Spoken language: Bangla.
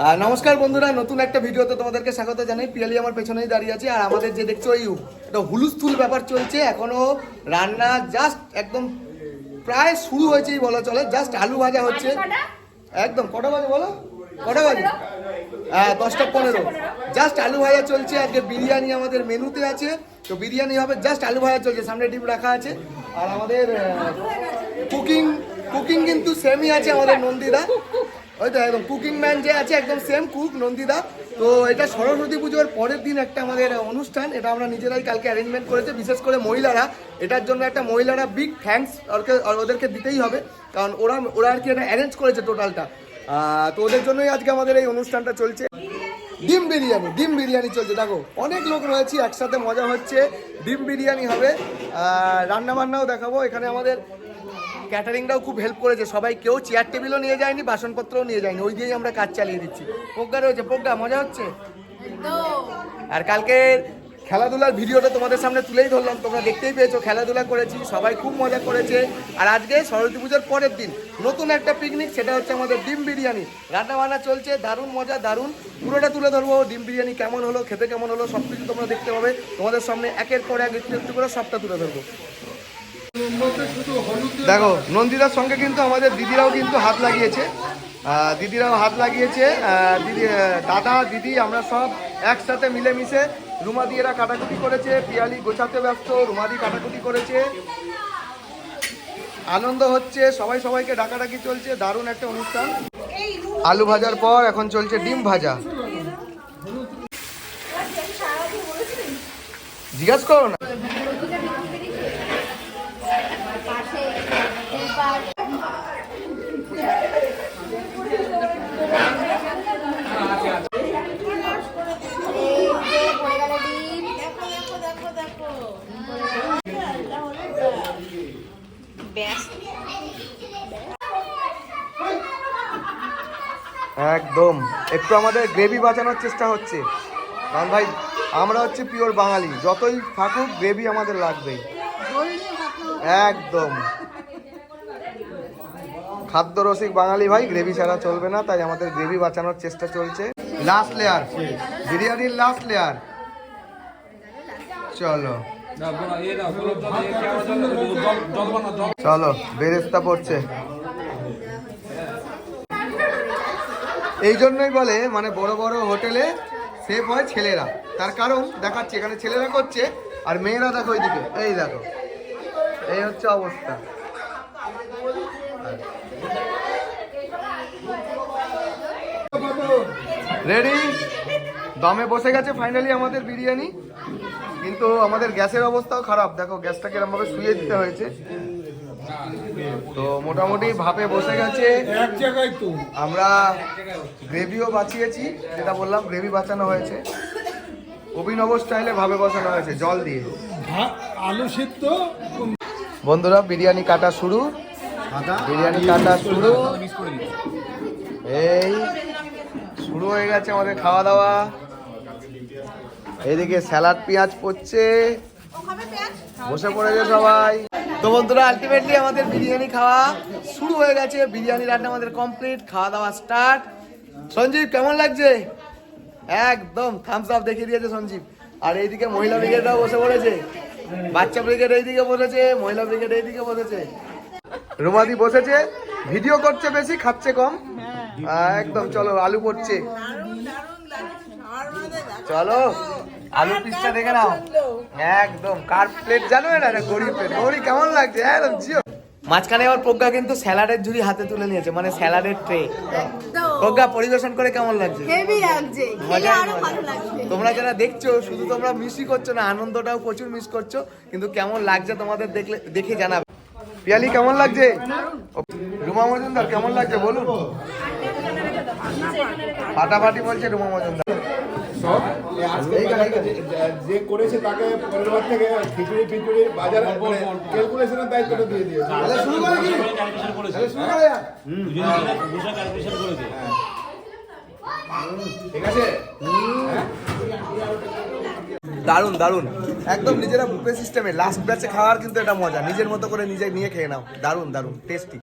নমস্কার বন্ধুরা নতুন একটা ভিডিওতে তোমাদেরকে স্বাগত জানাই। পিয়ালি আমার পেছনেই দাঁড়িয়ে আছে আর আমাদের যে দেখছ এই একটা হুলুস্থুল ব্যাপার চলছে এখনও রান্না জাস্ট একদম প্রায় শুরু হয়েছেই বলা চলে। জাস্ট আলু ভাজা হচ্ছে। একদম কটা বাজে বলো? কটা বাজে? হ্যাঁ দশটা পনেরো। জাস্ট আলু ভাজা চলছে আজকে বিরিয়ানি আমাদের মেনুতে আছে। তো বিরিয়ানি হবে জাস্ট আলু ভাজা চলছে সামনে ডিম রাখা আছে। আর আমাদের কুকিং কুকিং কিন্তু সেমই আছে আমাদের নন্দিদা। ওই তো একদম কুকিং ম্যান যে আছে, একদম সেম কুক নন্দিদা তো এটা সরস্বতী পুজোর পরের দিন একটা আমাদের অনুষ্ঠান, এটা আমরা নিজেরাই কালকে অ্যারেঞ্জমেন্ট করেছে, বিশেষ করে মহিলারা। এটার জন্য একটা মহিলারা বিগ থ্যাঙ্কস ওদেরকে দিতেই হবে, কারণ ওরা ওরা আর কি এটা অ্যারেঞ্জ করেছে টোটালটা তো ওদের জন্যই আজকে আমাদের এই অনুষ্ঠানটা চলছে। ডিম বিরিয়ানি ডিম বিরিয়ানি চলছে, দেখো, অনেক লোক রয়েছে, একসাথে মজা হচ্ছে, ডিম বিরিয়ানি হবে। রান্না বান্নাও দেখাবো, এখানে আমাদের ক্যাটারিংটাও খুব হেল্প করেছে। সবাই কেউ চেয়ার টেবিলও নিয়ে যায়নি বাসনপত্রও নিয়ে যায়নি। ওই দিয়েই আমরা কাজ চালিয়ে দিচ্ছি। পোগ্গা রয়েছে পোগ্গা মজা হচ্ছে? আর কালকে খেলাধুলার ভিডিওটা তোমাদের সামনে তুলেই ধরলাম। তোমরা দেখতেই পেয়েছ খেলাধুলা করেছি সবাই খুব মজা করেছে। আর আজকে সরস্বতী পুজোর পরের দিন নতুন একটা পিকনিক সেটা হচ্ছে আমাদের ডিম বিরিয়ানি। রান্না বান্না চলছে দারুণ মজা দারুণ। পুরোটা তুলে ধরবো ডিম বিরিয়ানি কেমন হলো খেতে কেমন হলো সব কিছু তোমরা দেখতে পাবে। তোমাদের সামনে একের পর এক একটু একটু করে সবটা তুলে ধরবো। দেখো, নন্দিতার সঙ্গে কিন্তু আমাদের দিদিরাও কিন্তু হাত লাগিয়েছে। দিদিরাও হাত লাগিয়েছে। দিদি দাদা, দিদি, আমরা সব একসাথে মিলেমিশে রুমাদিয়েরা কাটাকুটি করেছে, পিয়ালি গোছাতে ব্যস্ত, রুমাদি কাটাকুটি করেছে। আনন্দ হচ্ছে, সবাই সবাইকে ডাকাডাকি চলছে, দারুণ একটা অনুষ্ঠান। আলু ভাজার পর এখন চলছে ডিম ভাজা। জিজ্ঞাসা করো না। একদম। একটু আমাদের গ্রেভি বাঁচানোর চেষ্টা হচ্ছে। কারণ ভাই, আমরা হচ্ছে পিওর বাঙালি। যতই থাকুক গ্রেভি আমাদের লাগবেই। একদম। খাদ্য রসিক বাঙালি ভাই গ্রেভি ছাড়া চলবে না, তাই আমাদের গ্রেভি বাঁচানোর চেষ্টা চলছে। লাস্ট লেয়ার বিরিয়ানির লাস্ট লেয়ার চলো। চলো বেরেস্তা পড়ছে। এই জন্যই বলে মানে বড় বড় হোটেলে সেফ হয় ছেলেরা। তার কারণ দেখাচ্ছে এখানে ছেলেরা করছে আর মেয়েরা দেখো এইদিকে এই দেখো এই হচ্ছে অবস্থা। রেডি দমে বসে গেছে ফাইনালি আমাদের বিরিয়ানি। কিন্তু আমাদের গ্যাসের অবস্থাও খারাপ। দেখো গ্যাসটা কিরম ভাবে শুয়ে দিতে হয়েছে। তো মোটামুটি ভাপে বসে গেছে। এক জায়গায় তো। আমরা গ্রেভিও বাঁচিয়েছি যেটা বললাম গ্রেভি বাঁচানো হয়েছে। অভিনব স্টাইলে ভাবে বসানো হয়েছে জল দিয়ে। আলু সিদ্ধ বন্ধুরা বিরিয়ানি কাটা শুরু। বিরিয়ানি কাটা শুরু। এই শুরু হয়ে গেছে আমাদের খাওয়া দাওয়া। এইদিকে স্যালাড পেঁয়াজ পড়ছে। বসে পড়েছে সবাই। তো বন্ধুরা আলটিমেটলি আমাদের বিরিয়ানি খাওয়া শুরু হয়ে গেছে। বিরিয়ানি রান্না আমাদের কমপ্লিট খাওয়া দাওয়া স্টার্ট সঞ্জীব কেমন লাগছে? একদম থামস আপ দেখিয়ে দিয়েছে সঞ্জীব। আর এইদিকে মহিলা ব্রিগেডরাও বসে পড়েছে। বাচ্চা ব্রিগেড এইদিকে বসেছে মহিলা ব্রিগেড এইদিকে বসেছে। রুমাদি বসেছে ভিডিও করছে বেশি খাচ্ছে কম। একদম চলো আলু পড়ছে। চলো আলু পিসটা দেখে নাও। একদম কার প্লেট জানো না এটা গরিব প্লেট গৌরী কেমন লাগছে? একদম জিও। মাঝখানে আবার প্রজ্ঞা কিন্তু স্যালাডের ঝুড়ি হাতে তুলে নিয়েছে মানে স্যালাডের ট্রে প্রজ্ঞা পরিবেশন করে কেমন লাগছে? হেভি লাগছে খেলে মজা আরও ভালো লাগছে। তোমরা যারা দেখছ শুধু তোমরা মিসই করছ না আনন্দটাও প্রচুর মিস করছ কিন্তু কেমন লাগছে তোমাদের দেখলে দেখে জানাবে। পিয়ালি কেমন লাগছে? রুমা মজুমদার কেমন লাগছে বলুন? ফাটাফাটি বলছে রুমা মজুমদার। যে করেছে তাকে পরের বার থেকে খিচুড়ি খিচুড়ি বাজার মানে ক্যালকুলেশনের দায়িত্বটা দিয়ে দিয়েছে। শুরু করে কি? শুরু করে ঠিক আছে? দারুণ দারুণ একদম নিজেরা বুফে সিস্টেমে লাস্ট ব্যাচে খাওয়ার কিন্তু এটা মজা। নিজের মতো করে নিজে নিয়ে খেয়ে নাও। দারুণ দারুণ টেস্টি